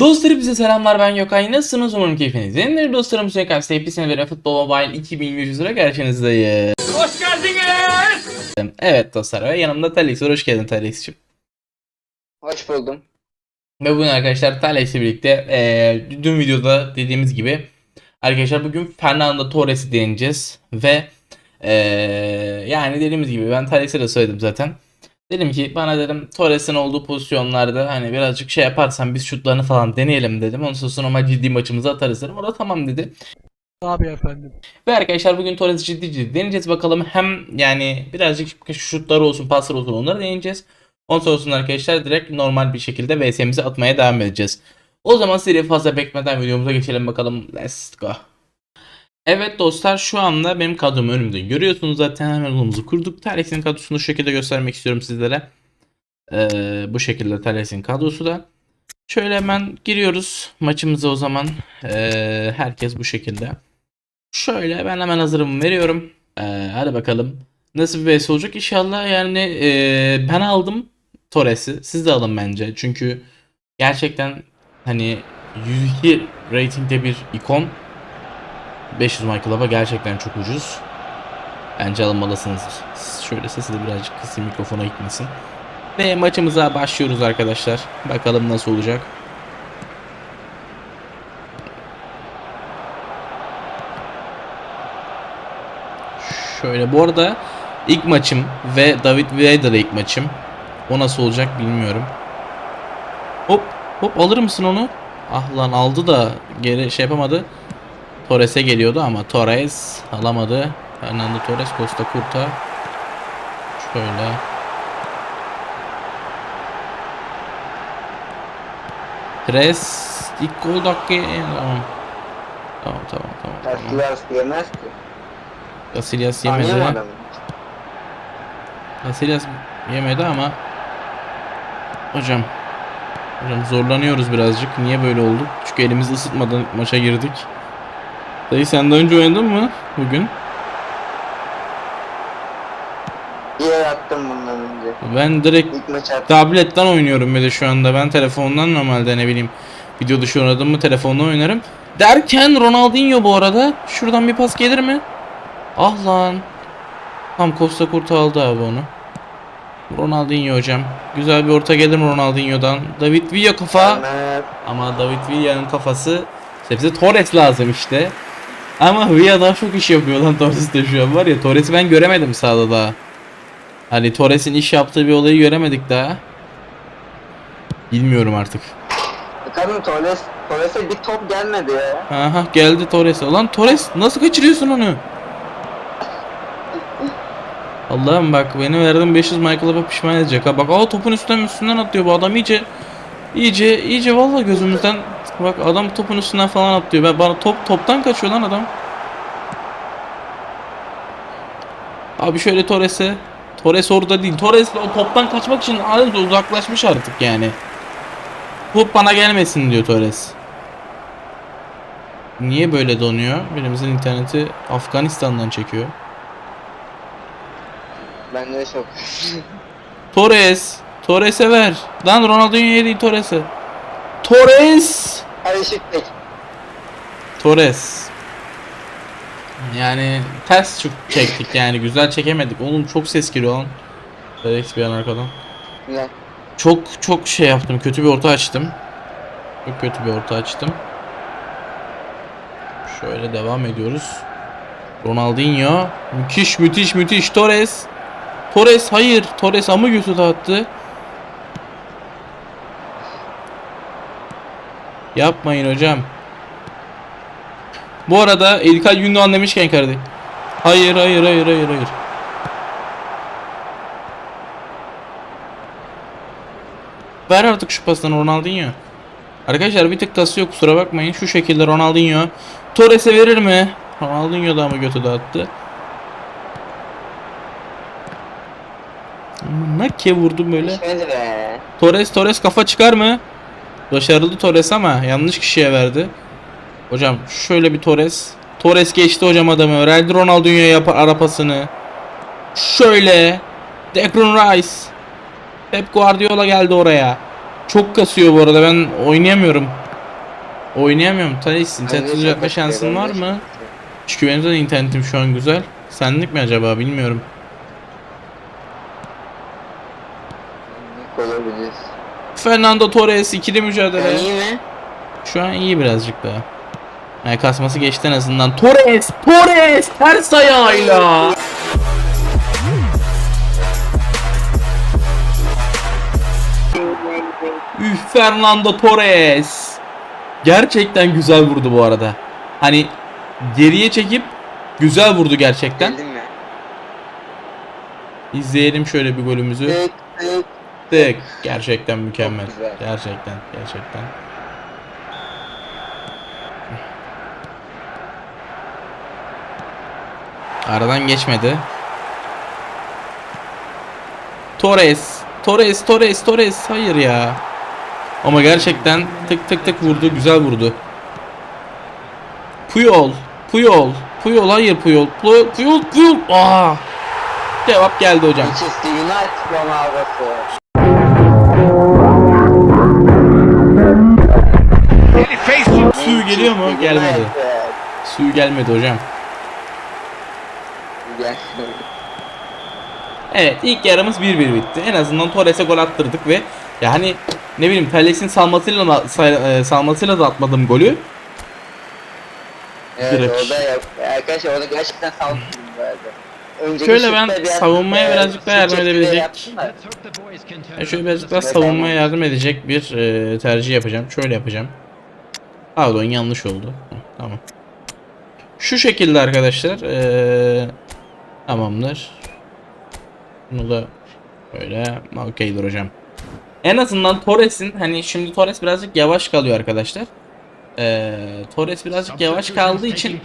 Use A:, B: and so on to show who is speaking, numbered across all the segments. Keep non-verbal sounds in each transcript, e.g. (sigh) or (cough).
A: Dostlarım bize selamlar ben Gökay. Nasılsınız umarım keyfiniz yerindedir. Dostlarım Sürekli Hepsine göre Futbol Mobile 2100 lira karşınızdayım.
B: Hoş geldiniz.
A: Evet dostlar ve yanımda Talix var. Hoş geldin Talix'cim.
C: Hoş buldum.
A: Ve bugün arkadaşlar Talix'le birlikte eee dün videoda dediğimiz gibi arkadaşlar bugün Fernando Torres'i deneyeceğiz. Ve eee, yani dediğimiz gibi ben Talix'e de söyledim zaten. Dedim ki bana dedim Torres'in olduğu pozisyonlarda hani birazcık şey yaparsan biz şutlarını falan deneyelim dedim. Ondan sonra ama ciddi maçımızı atarız dedim. O da tamam dedi.
B: Abi efendim.
A: Ve arkadaşlar bugün Torres'i ciddi ciddi deneyeceğiz bakalım. Hem yani birazcık şutları olsun, paslar olsun onları deneyeceğiz. Ondan sonrasında arkadaşlar direkt normal bir şekilde VS'mizi atmaya devam edeceğiz. O zaman sizi fazla beklemeden videomuza geçelim bakalım. Let's go. Evet dostlar şu anda benim kadrom önümde. Görüyorsunuz zaten hemen yolumuzu kurduk. Talex'in kadrosunu şu şekilde göstermek istiyorum sizlere. Ee, bu şekilde Talex'in kadrosu da. Şöyle hemen giriyoruz maçımıza o zaman. Ee, herkes bu şekilde. Şöyle ben hemen hazırım veriyorum. Ee, hadi bakalım. Nasıl bir vs olacak inşallah yani ee, ben aldım Torres'i. Siz de alın bence. Çünkü gerçekten hani 102 ratingde bir ikon 500 My Club'a gerçekten çok ucuz. Bence alınmalısınız. Şöyle sesi de birazcık kısayım mikrofona gitmesin. Ve maçımıza başlıyoruz arkadaşlar. Bakalım nasıl olacak. Şöyle bu arada ilk maçım ve David Villa'da ilk maçım. O nasıl olacak bilmiyorum. Hop hop alır mısın onu? Ah lan aldı da geri şey yapamadı. Torres'e geliyordu ama Torres alamadı. Fernando Torres Costa Curta. Şöyle. Tres ilk gol dakika tamam. Tamam tamam tamam. tamam.
C: Casillas yemez ki.
A: Casillas yemedi. Casillas yemedi ama hocam hocam zorlanıyoruz birazcık. Niye böyle oldu? Çünkü elimizi ısıtmadan maça girdik. Dayı sen de önce oynadın mı bugün?
C: Bir yer attım bundan önce.
A: Ben direkt
C: İlk maç attım.
A: tabletten oynuyorum bir de şu anda. Ben telefondan normalde ne bileyim video dışı oynadım mı telefondan oynarım. Derken Ronaldinho bu arada. Şuradan bir pas gelir mi? Ah lan. Tam Costa Curta aldı abi onu. Ronaldinho hocam. Güzel bir orta gelir mi Ronaldinho'dan? David Villa kafa. Ama David Villa'nın kafası işte bize Torres lazım işte. Ama daha çok iş yapıyor lan Torres'te şu an var ya. Torres'i ben göremedim sahada daha. Hani Torres'in iş yaptığı bir olayı göremedik daha. Bilmiyorum artık.
C: Bakalım Torres, Torres'e bir top gelmedi ya.
A: Aha geldi Torres. Ulan Torres nasıl kaçırıyorsun onu? Allah'ım bak beni verdim 500 Michael'a pişman edecek ha. Bak aa topun üstünden üstünden atlıyor bu adam iyice iyice iyice vallahi gözümüzden bak adam topun üstünden falan atlıyor. Ben bana top toptan kaçıyor lan adam. Abi şöyle Torres'e Torres orada değil. Torres o toptan kaçmak için adeta uzaklaşmış artık yani. Top bana gelmesin diyor Torres. Niye böyle donuyor? Birimizin interneti Afganistan'dan çekiyor.
C: Ben de çok. (laughs)
A: Torres. Torres'e ver. Lan Ronaldinho'ya değil Torres'e. Torres.
C: Hadi Şıkbek.
A: Torres. Yani ters çok çektik yani güzel çekemedik. Oğlum çok ses geliyor lan. Felix bir an arkadan.
C: Güzel.
A: Çok çok şey yaptım. Kötü bir orta açtım. Çok kötü bir orta açtım. Şöyle devam ediyoruz. Ronaldinho. Müthiş müthiş müthiş. Torres. Torres hayır. Torres ama götü dağıttı. Yapmayın hocam. Bu arada İlkay Gündoğan demişken kardeşim. Hayır hayır hayır hayır hayır. Ver artık şu pasını Ronaldinho. Arkadaşlar bir tık kasıyor kusura bakmayın. Şu şekilde Ronaldinho. Torres'e verir mi? Ronaldinho da ama götü dağıttı. Nakke vurdum böyle. Torres Torres kafa çıkar mı? Başarılı Torres ama yanlış kişiye verdi. Hocam şöyle bir Torres. Torres geçti hocam adamı. Real Ronaldinho'ya yapar arapasını. Şöyle. Declan Rice. Pep Guardiola geldi oraya. Çok kasıyor bu arada ben oynayamıyorum. Oynayamıyorum. Thales internet
C: çok
A: şansın var mı? Çünkü benim de internetim şu an güzel. Senlik mi acaba bilmiyorum.
C: Senlik olabilir.
A: Fernando Torres ikili mücadele.
C: Yani iyi mi?
A: Şu an iyi birazcık daha. Yani kasması geçti en azından. Torres! Torres! Ters ayağıyla! Üf Fernando Torres! Gerçekten güzel vurdu bu arada. Hani geriye çekip güzel vurdu gerçekten. İzleyelim şöyle bir golümüzü.
C: Tık tık.
A: Tık. Gerçekten mükemmel. Gerçekten, gerçekten. Aradan geçmedi. Torres. Torres, Torres, Torres. Hayır ya. Ama gerçekten tık tık tık vurdu. Güzel vurdu. Puyol. Puyol. Puyol. Hayır Puyol. Puyol. Puyol. Puyol. Aa. Cevap geldi hocam.
C: Manchester United
A: Suyu geliyor mu? Gelmedi. Suyu gelmedi hocam.
C: Gel.
A: Evet ilk yarımız 1-1 bitti. En azından Torres'e gol attırdık ve yani ne bileyim Thales'in salmasıyla da, e, salmasıyla da atmadım golü.
C: Evet
A: Direkt.
C: orada yap. Arkadaşlar orada gerçekten. Önceki
A: Şöyle ben
C: biraz,
A: savunmaya birazcık daha yardım edebilecek-
C: da.
A: Şöyle birazcık daha savunmaya yardım edecek bir e, tercih yapacağım. Şöyle yapacağım. Pardon yanlış oldu. Tamam. Şu şekilde arkadaşlar. E, tamamdır. Bunu da böyle okeydir hocam. En azından Torres'in hani şimdi Torres birazcık yavaş kalıyor arkadaşlar. E, Torres birazcık yavaş kaldığı için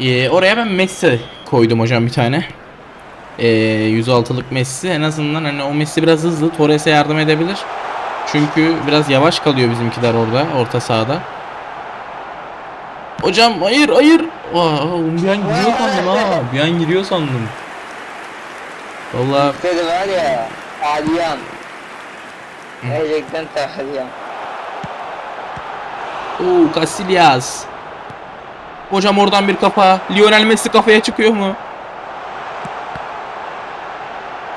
A: ee, oraya ben Messi koydum hocam bir tane. Ee, 106'lık Messi. En azından hani o Messi biraz hızlı. Torres'e yardım edebilir. Çünkü biraz yavaş kalıyor bizimkiler orada. Orta sahada. Hocam hayır hayır. Aa, bir an giriyor sandım ha. Bir an giriyor sandım. Valla
C: Dedi var ya. Taliyan. Gerçekten Taliyan.
A: Oo Casillas. Hocam oradan bir kafa. Lionel Messi kafaya çıkıyor mu?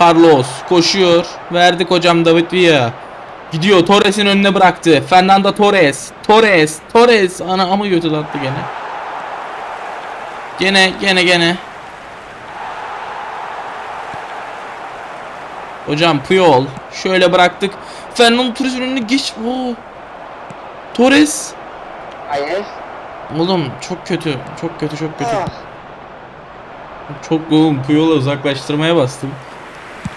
A: Carlos koşuyor. Verdik hocam David Villa. Gidiyor Torres'in önüne bıraktı. Fernando Torres. Torres. Torres. Ana ama götü attı gene. Gene gene gene. Hocam Puyol. Şöyle bıraktık. Fernando Torres'in önüne geç. Oo. Torres.
C: Hayır.
A: Oğlum çok kötü. Çok kötü çok kötü.
C: Ah.
A: Çok oğlum Puyol'u uzaklaştırmaya bastım.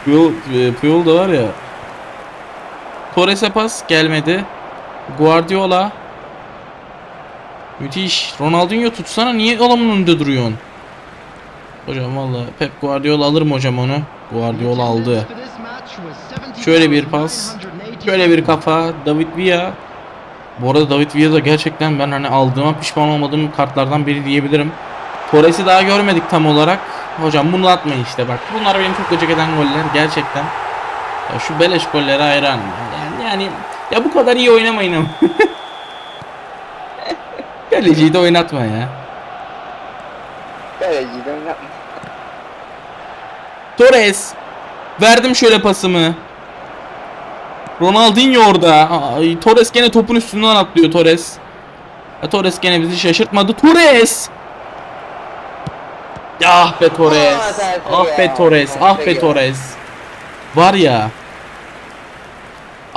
A: Puyol, e, Puyol da var ya. Torres'e pas gelmedi. Guardiola. Müthiş. Ronaldinho tutsana niye adamın önünde duruyorsun? Hocam valla Pep Guardiola alır mı hocam onu? Guardiola aldı. Şöyle bir pas. Şöyle bir kafa. David Villa. Bu arada David Villa da gerçekten ben hani aldığıma pişman olmadığım kartlardan biri diyebilirim. Torres'i daha görmedik tam olarak. Hocam bunu atmayın işte bak. Bunlar benim çok gıcık eden goller gerçekten. Ya şu beleş gollere hayran. Yani, ya bu kadar iyi oynamayın ama. (laughs) Kaleciyi de oynatma ya.
C: Dereceden yapma.
A: Torres. Verdim şöyle pasımı. Ronaldinho orada. Ay, Torres gene topun üstünden atlıyor Torres. Ya, Torres gene bizi şaşırtmadı. Torres. Ah be Torres. Ah be. Torres. Ah be. Torres. Var ya.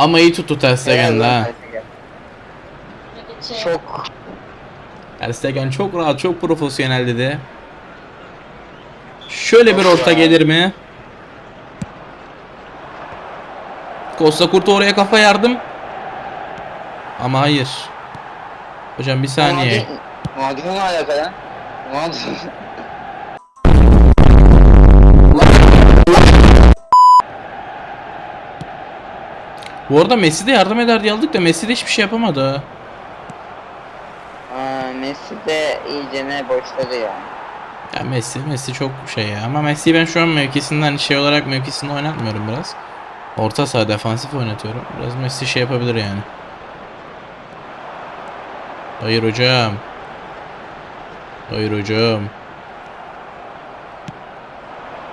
A: Ama iyi tuttu Ter Stegen de ha.
C: Çok
A: Ter Stegen çok rahat, çok profesyonel dedi. Şöyle bir orta gelir mi? Costa Curta oraya kafa yardım. Ama hayır. Hocam bir saniye.
C: Ronaldinho ne alaka lan? Ronaldinho.
A: Bu arada Messi de yardım eder diye aldık da Messi de hiçbir şey yapamadı. ha.
C: Aa, Messi de iyice ne boşladı ya.
A: Ya Messi, Messi çok şey ya. Ama Messi'yi ben şu an mevkisinden şey olarak mevkisinde oynatmıyorum biraz. Orta saha defansif oynatıyorum. Biraz Messi şey yapabilir yani. Hayır hocam. Hayır hocam.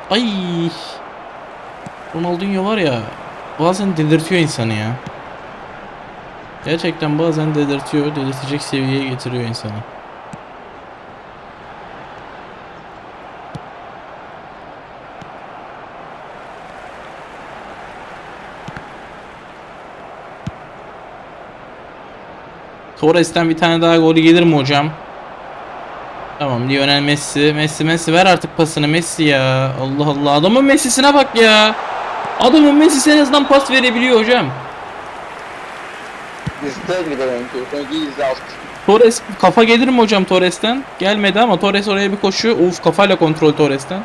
A: Ay. Ronaldinho var ya bazen delirtiyor insanı ya. Gerçekten bazen delirtiyor, delirtecek seviyeye getiriyor insanı. Torres'ten bir tane daha golü gelir mi hocam? Tamam Lionel Messi. Messi Messi ver artık pasını Messi ya. Allah Allah adamın Messi'sine bak ya. Adamın Messi'si en azından pas verebiliyor hocam.
C: %100 bir de. Benimki %6.
A: Torres kafa gelir mi hocam Torres'ten? Gelmedi ama Torres oraya bir koşuyor. Uf kafayla kontrol Torres'ten.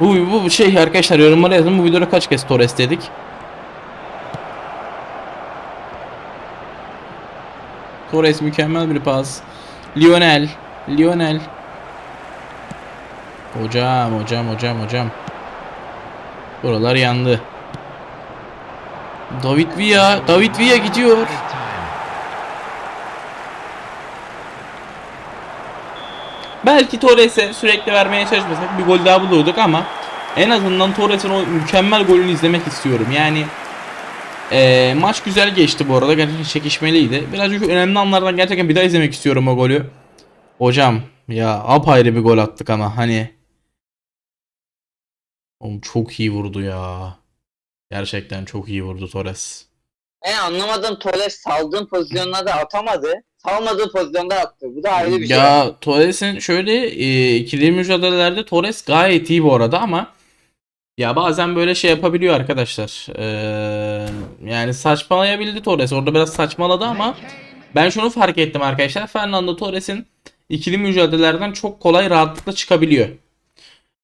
A: Bu, bu şey arkadaşlar yorumlara yazın bu videoda kaç kez Torres dedik. Torres mükemmel bir pas. Lionel. Lionel. Hocam hocam hocam hocam. Buralar yandı. David Villa. David Villa gidiyor. Belki Torres'e sürekli vermeye çalışmasak bir gol daha bulurduk ama en azından Torres'in o mükemmel golünü izlemek istiyorum. Yani eee, maç güzel geçti bu arada. Gerçekten çekişmeliydi. Birazcık önemli anlardan gerçekten bir daha izlemek istiyorum o golü. Hocam ya apayrı bir gol attık ama hani Oğlum çok iyi vurdu ya. Gerçekten çok iyi vurdu Torres.
C: En anlamadım Torres saldığın pozisyonlarda atamadı. Salmadığı pozisyonda attı. Bu da ayrı bir şey.
A: Ya Torres'in şöyle e, ikili mücadelelerde Torres gayet iyi bu arada ama ya bazen böyle şey yapabiliyor arkadaşlar. Ee, yani saçmalayabildi Torres. Orada biraz saçmaladı ama ben şunu fark ettim arkadaşlar. Fernando Torres'in ikili mücadelelerden çok kolay rahatlıkla çıkabiliyor.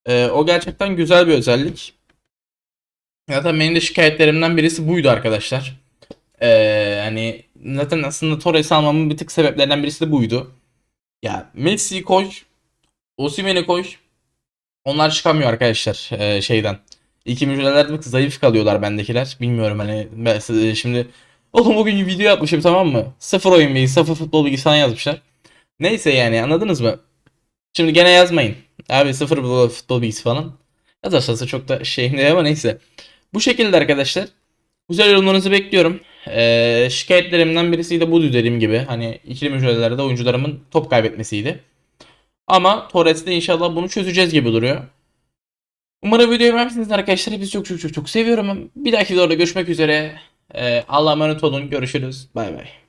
A: Ee, o gerçekten güzel bir özellik. Zaten benim de şikayetlerimden birisi buydu arkadaşlar. Ee, hani zaten aslında Torres'i almamın bir tık sebeplerinden birisi de buydu. Ya Messi'yi koy, Osimhen'i koy. Onlar çıkamıyor arkadaşlar ee, şeyden. İki mücadelelerde bir zayıf kalıyorlar bendekiler. Bilmiyorum hani ben size şimdi Oğlum bugün video yapmışım tamam mı? Sıfır oyun bilgisi, sıfır futbol bilgisi falan yazmışlar. Neyse yani anladınız mı? Şimdi gene yazmayın. Abi sıfır futbol, futbol bilgisi falan. Yazarsanız çok da şeyim değil ama neyse. Bu şekilde arkadaşlar. Güzel yorumlarınızı bekliyorum. Ee, şikayetlerimden birisi de buydu dediğim gibi. Hani ikili mücadelelerde oyuncularımın top kaybetmesiydi. Ama Torres'te inşallah bunu çözeceğiz gibi duruyor. Umarım videoyu beğenmişsiniz arkadaşlar. Hepinizi çok çok çok çok seviyorum. Bir dahaki videoda görüşmek üzere. Ee, Allah'a emanet olun. Görüşürüz. Bay bay.